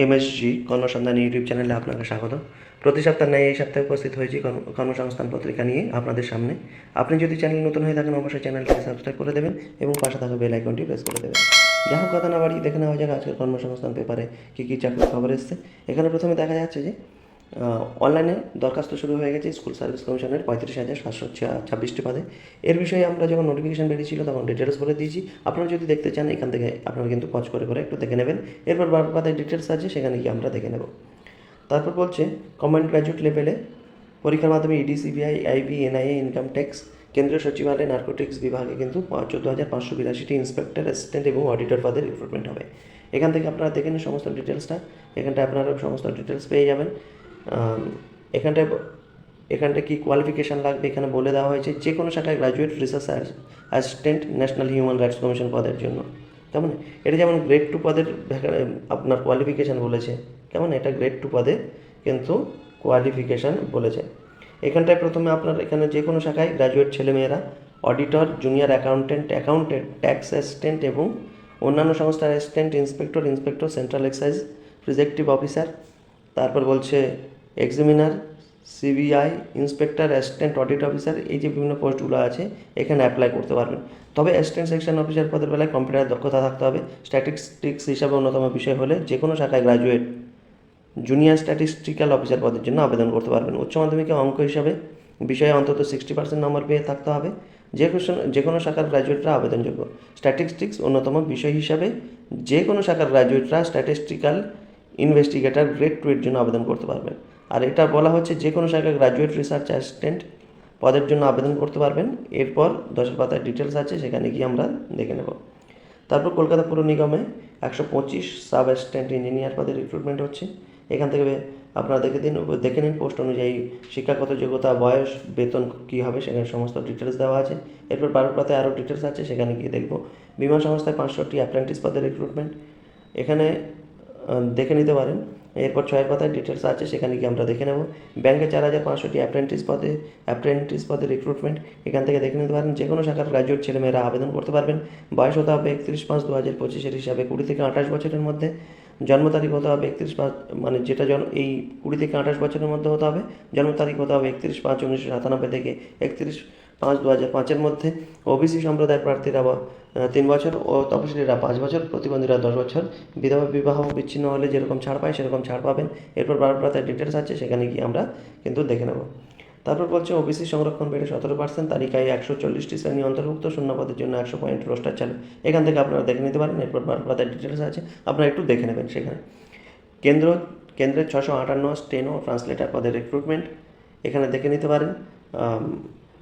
MSG কর্মসন্ধান YouTube চ্যানেলে আপনাকে স্বাগত। প্রতি সপ্তাহ এই সপ্তাহে উপস্থিত হয়েছি কর্ম- কর্মসংস্থান পত্রিকা নিয়ে আপনাদের সামনে। আপনি যদি চ্যানেল নতুন হয়ে থাকেন, অবশ্যই চ্যানেলটিকে সাবস্ক্রাইব করে দেবেন এবং পাশে থাকা বেল আইকনটি প্রেস করে দেবেন। যা হোক, কথা না বাড়ি দেখে নেওয়া যাক আজকের কর্মসংস্থান পেপারে কী কী চাকরির খবর এসছে। এখানে প্রথমে দেখা যাচ্ছে যে অনলাইনে দরখাস্ত শুরু হয়ে গেছে স্কুল সার্ভিস কমিশনের পঁয়ত্রিশ হাজার সাতশো ছাব্বিশটি পদে। এর বিষয়ে আমরা যখন নোটিফিকেশন বেরিয়েছিল তখন ডিটেলস বলে দিয়েছি। আপনারা যদি দেখতে চান, এখান থেকে আপনারা কিন্তু পজ করে করে একটু দেখে নেবেন। এরপর বার পাতায় ডিটেলস আছে, সেখানে গিয়ে আমরা দেখে নেব। তারপর বলছে কমেন্ট গ্র্যাজুয়েট লেভেলে পরীক্ষার মাধ্যমে ED CBI IB NIA income tax কেন্দ্রীয় সচিবালয় নার্কোটিক্স বিভাগে কিন্তু চোদ্দ হাজার পাঁচশো বিরাশিটি ইন্সপেক্টর অ্যাসিস্ট্যান্ট এবং অডিটর পদের রিক্রুটমেন্ট হবে। এখান থেকে আপনারা দেখে নিন সমস্ত ডিটেলসটা এখানটায় আপনারা সমস্ত ডিটেলস পেয়ে যাবেন। এখানটায় এখানটায় কী কোয়ালিফিকেশান লাগবে? এখানে বলে দেওয়া হয়েছে যে কোনো শাখায় graduate research assistant national human rights commission পদের জন্য। কেমন? এটা যেমন গ্রেড টু পদের আপনার কোয়ালিফিকেশান বলেছে, কেমন? এটা গ্রেড টু পদে কিন্তু কোয়ালিফিকেশান বলেছে। এখানটায় প্রথমে আপনার এখানে যে কোনো শাখায় গ্র্যাজুয়েট ছেলেমেয়েরা auditor junior accountant accountant tax assistant এবং অন্যান্য সংস্থার assistant inspector inspector central excise preventive officer তারপর বলছে examiner CBI inspector assistant audit officer এই যে বিভিন্ন পোস্টগুলো আছে, এখানে অ্যাপ্লাই করতে পারবেন। তবে অ্যাসিস্ট্যান্ট সেকশন অফিসার পদের বেলায় কম্পিউটার দক্ষতা থাকতে হবে। স্ট্যাটিস্টিক্স হিসাবে অন্যতম বিষয় হলে যে কোনো শাখায় গ্রাজুয়েট জুনিয়র স্ট্যাটিস্টিক্যাল অফিসার পদের জন্য আবেদন করতে পারবেন। উচ্চ মাধ্যমিকে অঙ্ক হিসাবে বিষয়ে অন্তত সিক্সটি পার্সেন্ট নম্বর পেয়ে থাকতে হবে। যে যে কোনো শাখার গ্রাজুয়েটরা আবেদনযোগ্য। স্ট্যাটিস্টিক্স অন্যতম বিষয় হিসাবে যে কোনো শাখার গ্রাজুয়েটরা স্ট্যাটিস্টিক্যাল ইনভেস্টিগেটর গ্রেড টু এর জন্য আবেদন করতে পারবেন। আর এটা বলা হচ্ছে যে কোনো শাখায় গ্রাজুয়েট রিসার্চ অ্যাসিস্ট্যান্ট পদের জন্য আবেদন করতে পারবেন। এরপর দশের পাতায় ডিটেলস আছে, সেখানে গিয়ে আমরা দেখে নেব। তারপর কলকাতা পুর নিগমে একশো পঁচিশ সাব অ্যাসিস্ট্যান্ট ইঞ্জিনিয়ার পদে রিক্রুটমেন্ট হচ্ছে। এখান থেকে আপনারা দেখে দিন, দেখে নিন পোস্ট অনুযায়ী শিক্ষাগত যোগ্যতা, বয়স, বেতন কী হবে, সেখানে সমস্ত ডিটেলস দেওয়া আছে। এরপর বারো পাতায় আরও ডিটেলস আছে, সেখানে গিয়ে দেখব। বিমা সংস্থায় পাঁচশোটি অ্যাপ্রেন্টিস পদে রিক্রুটমেন্ট এখানে দেখে নিতে পারেন। এরপর ছয়ের পাতায় ডিটেলস আছে, সেখানে গিয়ে আমরা দেখে নেব। ব্যাংকে চার হাজার পাঁচশোটি অ্যাপ্রেন্টিস পদে অ্যাপ্রেন্টিস পদে রিক্রুটমেন্ট এখান থেকে দেখে নিতে পারেন। যে কোনো শাখার গ্রাজুয়েট ছেলেমেয়েরা আবেদন করতে পারবেন। বয়স হতে হবে একত্রিশ পাঁচ দু হাজার পঁচিশের হিসাবে, কুড়ি থেকে আঠাশ বছরের মধ্যে। জন্ম তারিখ হতে হবে একত্রিশ পাঁচ মানে যেটা জন, এই কুড়ি থেকে আঠাশ বছরের মধ্যে হতে হবে। জন্ম তারিখ হতে হবে একত্রিশ পাঁচ উনিশশো সাতানব্বই থেকে একত্রিশ পাঁচ দু হাজার পাঁচের মধ্যে ওবিসি সম্প্রদায়ের প্রার্থীরা তিন বছর ও তপশিলীরা পাঁচ বছর, প্রতিবন্ধীরা দশ বছর, বিধবা বিবাহ বিচ্ছিন্ন হলে যেরকম ছাড় পায় সেরকম ছাড় পাবেন। এরপর বারো পাতায় ডিটেলস আছে, সেখানে গিয়ে আমরা কিন্তু দেখে নেব। তারপর বলছে ওবিসি সংরক্ষণ বেড়ে সতেরো পার্সেন্ট তালিকায় একশো চল্লিশটি শ্রেণি অন্তর্ভুক্ত, শূন্য পদের জন্য একশো পয়েন্ট রোস্টার চালু। এখান থেকে আপনারা দেখে নিতে পারেন, এরপর বারো পাতায় ডিটেলস আছে, আপনারা একটু দেখে নেবেন সেখানে। কেন্দ্র, কেন্দ্রের ছশো আটান্ন স্টেনো ট্রান্সলেটার পদের রিক্রুটমেন্ট এখানে দেখে নিতে পারেন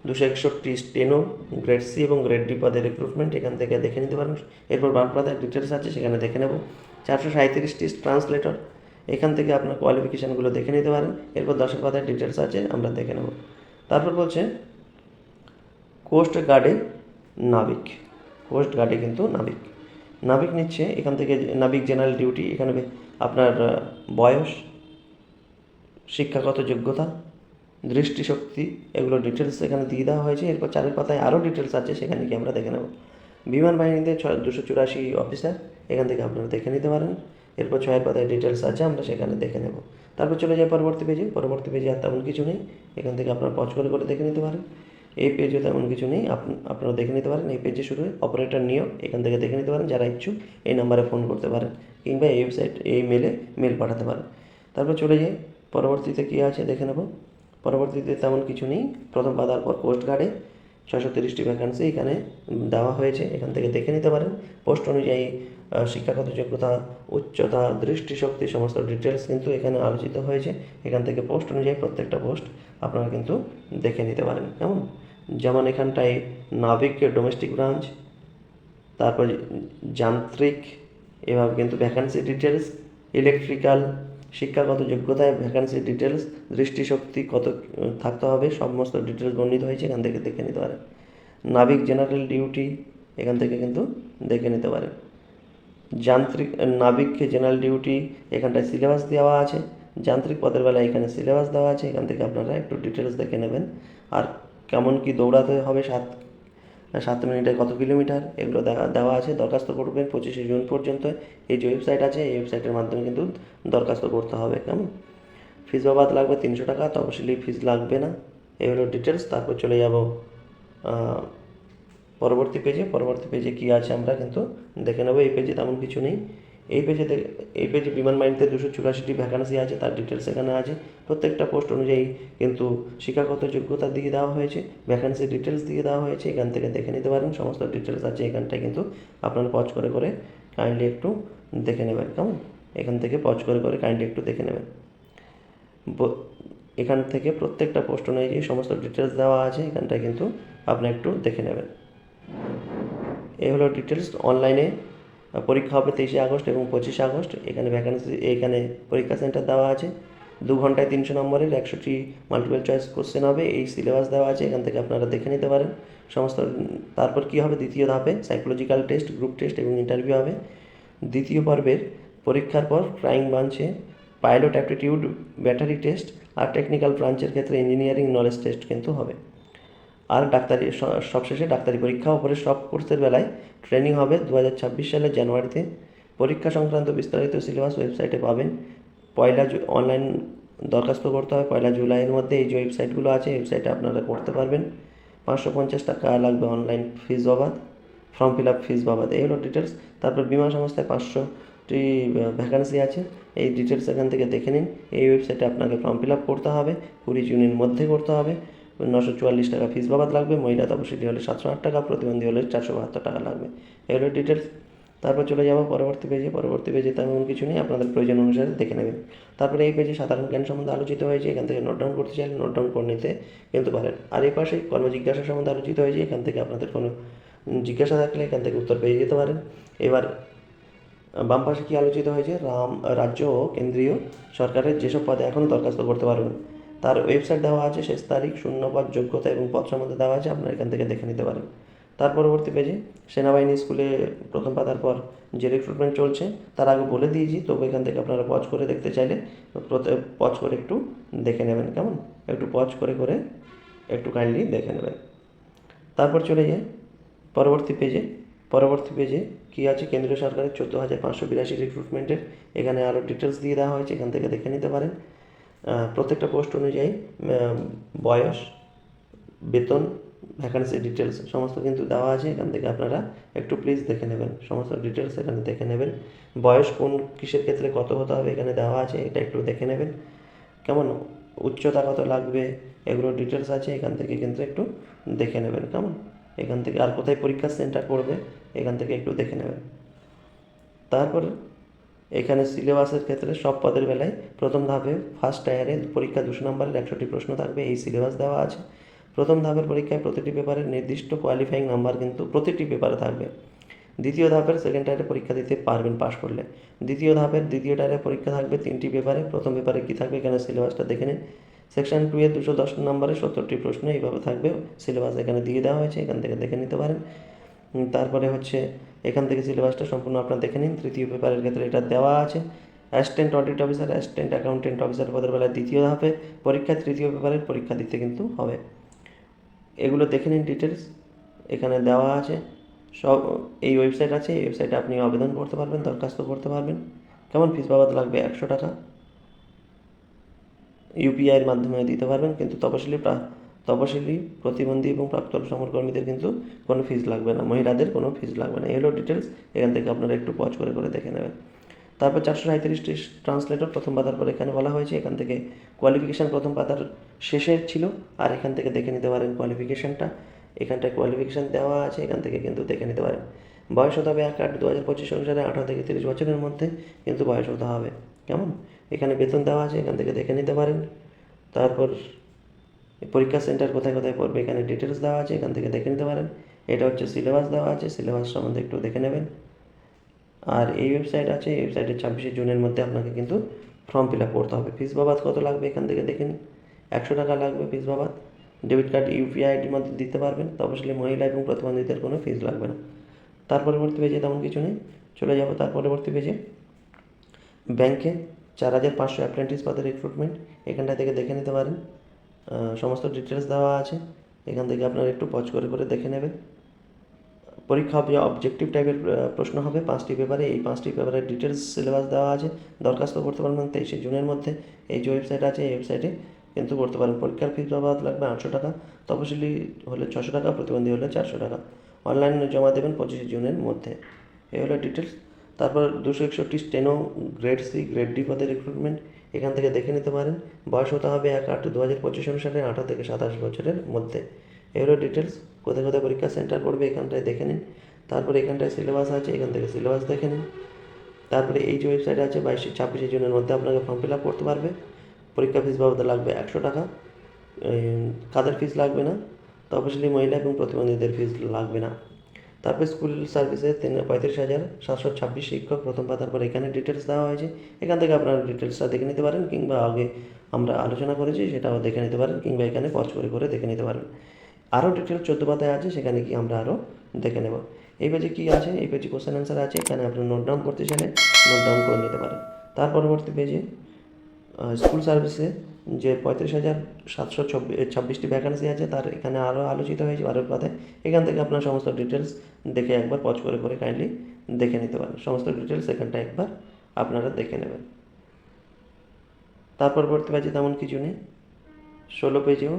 দুশো একষট্টি স্টেনো গ্রেড সি এবং গ্রেড ডি পদের রিক্রুটমেন্ট এখান থেকে দেখে নিতে পারেন এরপর পাতায় ডিটেলস আছে, সেখানে দেখে নেব। চারশো সাঁত্রিশটি ট্রান্সলেটর এখান থেকে আপনার কোয়ালিফিকেশানগুলো দেখে নিতে পারেন। এরপর দশের পাতায় ডিটেলস আছে, আমরা দেখে নেব। তারপর বলছে কোস্ট গার্ডে নাবিক। কোস্ট গার্ডে কিন্তু নাবিক। নাবিক নিচ্ছে, এখান থেকে নাবিক জেনারেল ডিউটি এখানে আপনার বয়স, শিক্ষাগত যোগ্যতা দৃষ্টিশক্তি, এগুলো ডিটেলস এখানে দিয়ে দেওয়া হয়েছে। এরপর চারের পাতায় আরও ডিটেলস আছে, সেখানে কি আমরা দেখে নেব। বিমান বাহিনীতে ছয়, দুশো চুরাশি অফিসার এখান থেকে আপনারা দেখে নিতে পারেন। এরপর ছয়ের পাতায় ডিটেলস আছে, আমরা সেখানে দেখে নেব। তারপর চলে যাই পরবর্তী পেজে পরবর্তী পেজে আর তেমন কিছু নেই। এখান থেকে আপনারা পজ করে করে দেখে নিতে পারেন। এই পেজে তেমন কিছু নেই। আপ- আপনারা দেখে নিতে পারেন। এই পেজে শুরু অপারেটর নিয়োগ। এখান থেকে দেখে নিতে পারেন যারা ইচ্ছুক এই নাম্বারে ফোন করতে পারেন কিংবা এই ওয়েবসাইট এই মেলে মেল পাঠাতে পারেন। তারপর চলে যাই। পরবর্তীতে কী আছে দেখে নেব। পরবর্তীতে তেমন কিছু নেই। প্রথম পাতার পর পোস্ট গার্ডে ছশো তিরিশটি ভ্যাকান্সি এখানে দেওয়া হয়েছে। এখান থেকে দেখে নিতে পারেন। পোস্ট অনুযায়ী শিক্ষাগত যোগ্যতা, উচ্চতা, দৃষ্টিশক্তি সমস্ত ডিটেলস কিন্তু এখানে আলোচিত হয়েছে। এখান থেকে পোস্ট অনুযায়ী প্রত্যেকটা পোস্ট আপনারা কিন্তু দেখে নিতে পারেন। কেমন? যেমন এখানটায় নাবিক ডোমেস্টিক ব্রাঞ্চ তারপর যান্ত্রিক, এভাবে কিন্তু ভ্যাকান্সি ডিটেলস ইলেকট্রিক্যাল শিক্ষাগত যোগ্যতায় ভ্যাকান্সি ডিটেলস দৃষ্টিশক্তি কত থাকতে হবে, সমস্ত ডিটেলস বর্ণিত হয়েছে, এখান থেকে দেখে নিতে পারেন। নাবিক জেনারেল ডিউটি এখান থেকে কিন্তু দেখে নিতে পারেন। যান্ত্রিক, নাবিক জেনারেল ডিউটি এখানটায় সিলেবাস দেওয়া আছে। যান্ত্রিক পদের বেলায় এখানে সিলেবাস দেওয়া আছে, এখান থেকে আপনারা একটু ডিটেলস দেখে নেবেন। আর কেমন কি দৌড়াতে হবে, সাত সাত মিনিটে কত কিলোমিটার? এগুলো দেওয়া আছে, দরখাস্ত করবেন পঁচিশে জুন পর্যন্ত। এই যে ওয়েবসাইট আছে, এই ওয়েবসাইটের মাধ্যমে কিন্তু দরখাস্ত করতে হবে, কেমন? ফিজ বাবাদ লাগবে তিনশো টাকা তফসিলি ফিজ লাগবে না। এই হলো ডিটেলস তারপর চলে যাব পরবর্তী পেজে পরবর্তী পেজে কী আছে আমরা কিন্তু দেখে নেব, এই পেজে তেমন কিছু নেই। এই পেজে এই পেজে বিমান বাহিনীতে দুশো চুরাশিটি ভ্যাকান্সি আছে, তার ডিটেলস এখানে আছে। প্রত্যেকটা পোস্ট অনুযায়ী কিন্তু শিক্ষাগত যোগ্যতা দিয়ে দেওয়া হয়েছে ভ্যাকান্সি ডিটেলস দিয়ে দেওয়া হয়েছে, এখান থেকে দেখে নিতে পারেন, সমস্ত ডিটেলস আছে এখানটায় কিন্তু আপনারা পজ করে করে কাইন্ডলি একটু দেখে নেবেন, কেমন? এখান থেকে পজ করে করে কাইন্ডলি একটু দেখে নেবেন। এখান থেকে প্রত্যেকটা পোস্ট অনুযায়ী সমস্ত ডিটেলস দেওয়া আছে, এখানটায় কিন্তু আপনি একটু দেখে নেবেন। এই হলো ডিটেলস অনলাইনে পরীক্ষা হবে তেইশে আগস্ট এবং পঁচিশে আগস্ট। এখানে ভ্যাকান্সি এখানে পরীক্ষা সেন্টার দেওয়া আছে। দু ঘন্টায় তিনশো নম্বরের একশোটি মাল্টিপল চয়েস কোশ্চেন হবে। এই সিলেবাস দেওয়া আছে, এখান থেকে আপনারা দেখে নিতে পারেন। সমস্ত, তারপর কী হবে? দ্বিতীয় ধাপে সাইকোলজিক্যাল টেস্ট গ্রুপ টেস্ট এবং ইন্টারভিউ হবে। দ্বিতীয় পর্বের পরীক্ষার পর ক্রাইম ব্রাঞ্চে পাইলট অ্যাপটিটিউড ব্যাটারি টেস্ট আর টেকনিক্যাল ব্রাঞ্চের ক্ষেত্রে ইঞ্জিনিয়ারিং নলেজ টেস্ট কিন্তু হবে। আর ডাক্তারি সবশেষে ডাক্তারি পরীক্ষা ওপরে সব কোর্সের বেলায় ট্রেনিং হবে দু হাজার ছাব্বিশ সালের জানুয়ারিতে। পরীক্ষা সংক্রান্ত বিস্তারিত সিলেবাস ওয়েবসাইটে পাবেন। পয়লা অনলাইন দরখাস্ত করতে হয় পয়লা জুলাইয়ের মধ্যে এই যে ওয়েবসাইটগুলো আছে ওয়েবসাইটে আপনারা করতে পারবেন। পাঁচশো পঞ্চাশ টাকা লাগবে অনলাইন ফিজ বাবাদ ফর্ম ফিল আপ ফিজ বাবাদ, এই হলো ডিটেলস তারপর বিমা সংস্থায় পাঁচশোটি ভ্যাকান্সি আছে। এই ডিটেলস এখান থেকে দেখে নিন। এই ওয়েবসাইটে আপনাকে ফর্ম ফিল আপ করতে হবে। কুড়ি জুনের মধ্যে করতে হবে। নশো চুয়াল্লিশ টাকা ফিস বাবাদ লাগবে। মহিলা তপশিলি হলে সাতশো আট টাকা, প্রতিবন্ধী হলে চারশো বাহাত্তর টাকা লাগবে। এগুলো ডিটেলস তারপর চলে যাব পরবর্তী পেজে পরবর্তী পেজে তেমন কিছু নেই, আপনাদের প্রয়োজন অনুসারে দেখে নেবেন। তারপরে এই পেজে সাধারণ জ্ঞান সম্বন্ধে আলোচিত হয়েছে, এখান থেকে নোট ডাউন করতে চাইলে নোট ডাউন করে নিতে কিন্তু পারেন। আর এই পাশে কর্মজিজ্ঞাসা সম্বন্ধে আলোচিত হয়েছে, এখান থেকে আপনাদের কোনো জিজ্ঞাসা থাকলে এখান থেকে উত্তর পেয়ে যেতে পারেন। এবার, বাম পাশে কী আলোচিত হয়েছে? রাম, রাজ্য ও কেন্দ্রীয় সরকারের যেসব পদে এখনও দরখাস্ত করতে পারবেন তার ওয়েবসাইট দেওয়া আছে, শেষ তারিখ শূন্য পদ যোগ্যতা এবং পদ মধ্যে দেওয়া আছে, আপনারা এখান থেকে দেখে নিতে পারেন। তার পরবর্তী পেজে সেনাবাহিনী স্কুলে প্রথম পাতার পর যে রিক্রুটমেন্ট চলছে, তার আগে বলে দিয়েছি, তবু এখান থেকে আপনারা পজ করে দেখতে চাইলে পজ করে একটু দেখে নেবেন, কেমন? একটু পজ করে করে একটু কাইন্ডলি দেখে নেবেন। তারপর চলে যায় পরবর্তী পেজে পরবর্তী পেজে কী আছে? কেন্দ্রীয় সরকারের চোদ্দ হাজার পাঁচশো বিরাশি রিক্রুটমেন্টের এখানে আরও ডিটেলস দিয়ে দেওয়া হয়েছে, এখান থেকে দেখে নিতে পারেন। প্রত্যেকটা পোস্ট অনুযায়ী বয়স, বেতন ভ্যাকান্সি ডিটেলস সমস্ত কিন্তু দেওয়া আছে, এখান থেকে আপনারা একটু প্লিজ দেখে নেবেন। সমস্ত ডিটেলস এখানে দেখে নেবেন। বয়স কোন কিসের ক্ষেত্রে কত হতে হবে এখানে দেওয়া আছে, এটা একটু দেখে নেবেন। কেমন উচ্চতা কত লাগবে, এগুলো ডিটেলস আছে, এখান থেকে কিন্তু একটু দেখে নেবেন। কেমন? এখান থেকে আর কোথায় পরীক্ষা সেন্টার পড়বে, এখান থেকে একটু দেখে নেবেন। তারপর এখানে সিলেবাসের ক্ষেত্রে সব পদের বেলায় প্রথম ধাপে ফার্স্ট টায়ারে পরীক্ষা দুশো নম্বরের একশোটি প্রশ্ন থাকবে, এই সিলেবাস দেওয়া আছে। প্রথম ধাপের পরীক্ষায় প্রতিটি পেপারের নির্দিষ্ট কোয়ালিফাইং নাম্বার কিন্তু প্রতিটি পেপারে থাকবে। দ্বিতীয় ধাপের সেকেন্ড টায়ারে পরীক্ষা দিতে পারবেন পাশ করলে। দ্বিতীয় ধাপের দ্বিতীয় টায়ারে পরীক্ষা থাকবে তিনটি পেপারে প্রথম পেপারে কী থাকবে এখানে সিলেবাসটা দেখে নিন। সেকশন টু এর দুশো দশ নম্বরে সত্তরটি প্রশ্ন এইভাবে থাকবে, সিলেবাস এখানে দিয়ে দেওয়া হয়েছে, এখান থেকে দেখে নিতে পারেন। তারপরে হচ্ছে এখান থেকে সিলেবাসটা সম্পূর্ণ আপনারা দেখে নিন। তৃতীয় পেপারের ক্ষেত্রে এটা দেওয়া আছে। Assistant audit officer assistant accountant officer পদের বেলায় দ্বিতীয় ধাপে পরীক্ষা তৃতীয় পেপারের পরীক্ষা দিতে কিন্তু হবে। এগুলো দেখে নিন ডিটেলস এখানে দেওয়া আছে। সব, এই ওয়েবসাইট আছে। এই ওয়েবসাইটে আপনি আবেদন করতে পারবেন, দরখাস্ত করতে পারবেন। কেমন ফিস বাবদ লাগবে? একশো টাকা। ইউপিআইয়ের মাধ্যমে দিতে পারবেন, কিন্তু তপশিলি তপশিলি, প্রতিবন্ধী এবং প্রাপ্ত সমরকর্মীদের কিন্তু কোনো ফিজ লাগবে না। মহিলাদের কোনো ফিজ লাগবে না। এগুলো ডিটেলস এখান থেকে আপনারা একটু পজ করে করে দেখে নেবেন। তারপর চারশো সাঁত্রিশটি ট্রান্সলেটর প্রথম পাতার পর এখানে বলা হয়েছে। এখান থেকে কোয়ালিফিকেশান প্রথম পাতার শেষের ছিল। আর এখান থেকে দেখে নিতে পারেন কোয়ালিফিকেশানটা এখানটায় কোয়ালিফিকেশান দেওয়া আছে। এখান থেকে কিন্তু দেখে নিতে পারেন। বয়স হতে হবে এক আট। দু হাজার পঁচিশ অনুসারে আঠারো থেকে তিরিশ বছরের মধ্যে কিন্তু বয়স হতে হবে। কেমন? এখানে বেতন দেওয়া আছে। এখান থেকে দেখে নিতে পারেন। তারপর পরীক্ষা সেন্টার কোথায় কোথায় পড়বে? এখানে ডিটেলস দেওয়া আছে, এখান থেকে দেখে নিতে পারেন। এটা হচ্ছে সিলেবাস দেওয়া আছে সিলেবাস সম্বন্ধে একটু দেখে নেবেন। আর এই ওয়েবসাইট আছে, এই ওয়েবসাইটে ছাব্বিশে জুনের মধ্যে আপনাকে কিন্তু ফর্ম ফিল আপ করতে হবে। ফিস বাবাদ কত লাগবে? এখান থেকে দেখে নিন। একশো টাকা লাগবে ফিস বাবাদ। ডেবিট কার্ড ইউপিআই আইডির মধ্যে দিতে পারবেন। তবে মহিলা এবং প্রতিবন্ধীদের কোনো ফিস লাগবে না। তার পরবর্তী পেজে তেমন কিছু নেই। চলে যাব তার পরবর্তী পেজে ব্যাংকে চার হাজার পাঁচশো অ্যাপ্রেন্টিস পদের রিক্রুটমেন্ট এখানটা থেকে দেখে নিতে পারেন। সমস্ত ডিটেলস দেওয়া আছে। এখান থেকে আপনারা একটু পজ করে করে দেখে নেবেন। পরীক্ষা অবজেক্টিভ টাইপের প্রশ্ন হবে। পাঁচটি পেপারে এই পাঁচটি পেপারের ডিটেলস সিলেবাস দেওয়া আছে। দরখাস্ত করতে পারবেন তেইশে জুনের মধ্যে। এই যে ওয়েবসাইট আছে, এই ওয়েবসাইটে কিন্তু করতে পারেন পরীক্ষার ফিস বাবদ লাগবে আটশো টাকা। তপশিলি হলে ছশো টাকা, প্রতিবন্ধী হলে চারশো টাকা। অনলাইনে জমা দেবেন পঁচিশে জুনের মধ্যে। এই হলো ডিটেলস তারপর দুশো একষট্টি steno grade C grade D পদের রিক্রুটমেন্ট এখান থেকে দেখে নিতে পারেন। বয়স হতে হবে এক আট দু হাজার পঁচিশ অনুসারে আঠারো থেকে সাতাশ বছরের মধ্যে। এই হলো ডিটেলস কোথায় কোথায় পরীক্ষা সেন্টার পড়বে এখানটায় দেখে নিন। তারপরে এখানটায় সিলেবাস আছে, এখান থেকে সিলেবাস দেখে নিন। তারপরে এই যে ওয়েবসাইট আছে, বাইশে ছাব্বিশে জুনের মধ্যে আপনাকে ফর্ম ফিল আপ করতে পারবে। পরীক্ষা ফিস বাবদ লাগবে একশো টাকা। কাদের ফিস লাগবে না? তপশিলি মহিলা এবং প্রতিবন্ধীদের ফিস লাগবে না। তারপরে স্কুল সার্ভিসে তিন পঁয়ত্রিশ হাজার সাতশো ছাব্বিশ শিক্ষক প্রথম পাতার পর এখানে ডিটেলস দেওয়া হয়েছে। এখান থেকে আপনারা ডিটেলসটা দেখে নিতে পারেন কিংবা আগে আমরা আলোচনা করেছি সেটাও দেখে নিতে পারেন কিংবা এখানে পজ করে করে দেখে নিতে পারেন। আরও ডিটেলস চোদ্দ পাতায় আছে, সেখানে কি আমরা আরও দেখে নেব। এই পেজে কী আছে? এই পেজে কোশ্চেন অ্যান্সার আছে, এখানে আপনি নোট ডাউন করতে চাইলে নোট ডাউন করে নিতে পারেন। তার পরবর্তী পেজে স্কুল সার্ভিসে যে পঁয়ত্রিশ হাজার সাতশো ছব্বিশ ছাব্বিশটি ভ্যাকান্সি আছে, তার এখানে আরও আলোচিত হয়েছে আরও পাতে এখান থেকে আপনার সমস্ত ডিটেলস দেখে একবার পজ করে করে কাইন্ডলি দেখে নিতে পারেন। সমস্ত ডিটেলস এখানটা একবার আপনারা দেখে নেবেন। তার পরবর্তী পেজে তেমন কিছু নেই। ষোলো পেজেও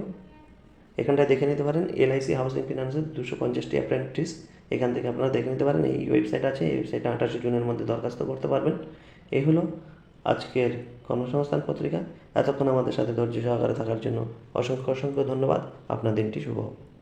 এখানটায় দেখে নিতে পারেন, এলআইসি হাউসিং ফিনান্সের দুশো পঞ্চাশটি অ্যাপ্রেন্টিস এখান থেকে আপনারা দেখে নিতে পারেন, এই ওয়েবসাইট আছে, এই ওয়েবসাইটে আঠাশে জুনের মধ্যে দরখাস্ত করতে পারবেন। এই হলো আজকের কর্মসংস্থান পত্রিকা। এতক্ষণ আমাদের সাথে ধৈর্য সহকারে থাকার জন্য অসংখ্য অসংখ্য ধন্যবাদ। আপনার দিনটি শুভ হোক।